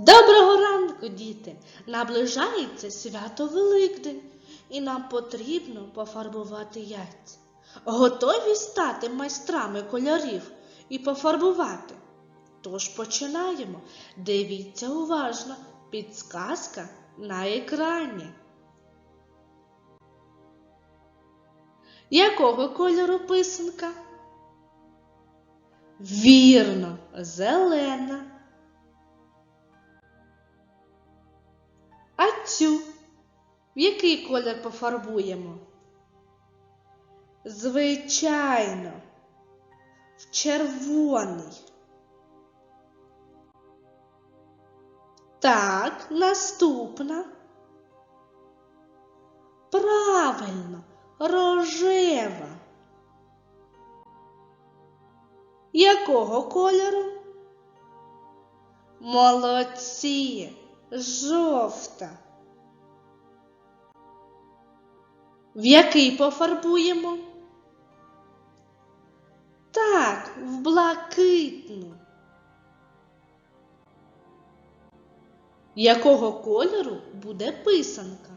Доброго ранку, діти! Наближається свято Великдень, і нам потрібно пофарбувати яйця. Готові стати майстрами кольорів і пофарбувати. Тож починаємо. Дивіться уважно, підсказка на екрані. Якого кольору писанка? Вірно, зелена. Цю в який колір пофарбуємо? Звичайно, в червоний. Так, наступна. Правильно, рожева. Якого кольору? Молодці, жовта. В який пофарбуємо? Так, в блакитну. Якого кольору буде писанка?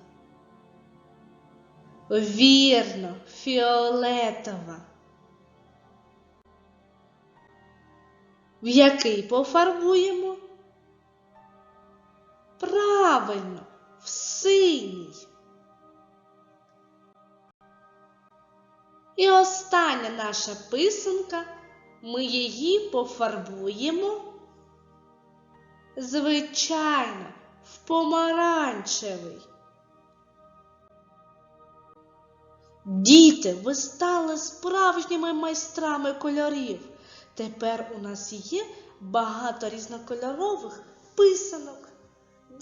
Вірно, фіолетова. В який пофарбуємо? Правильно, в синій. І остання наша писанка, ми її пофарбуємо, звичайно, в помаранчевий. Діти, ви стали справжніми майстрами кольорів. Тепер у нас є багато різнокольорових писанок.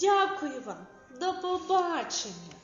Дякую вам, до побачення!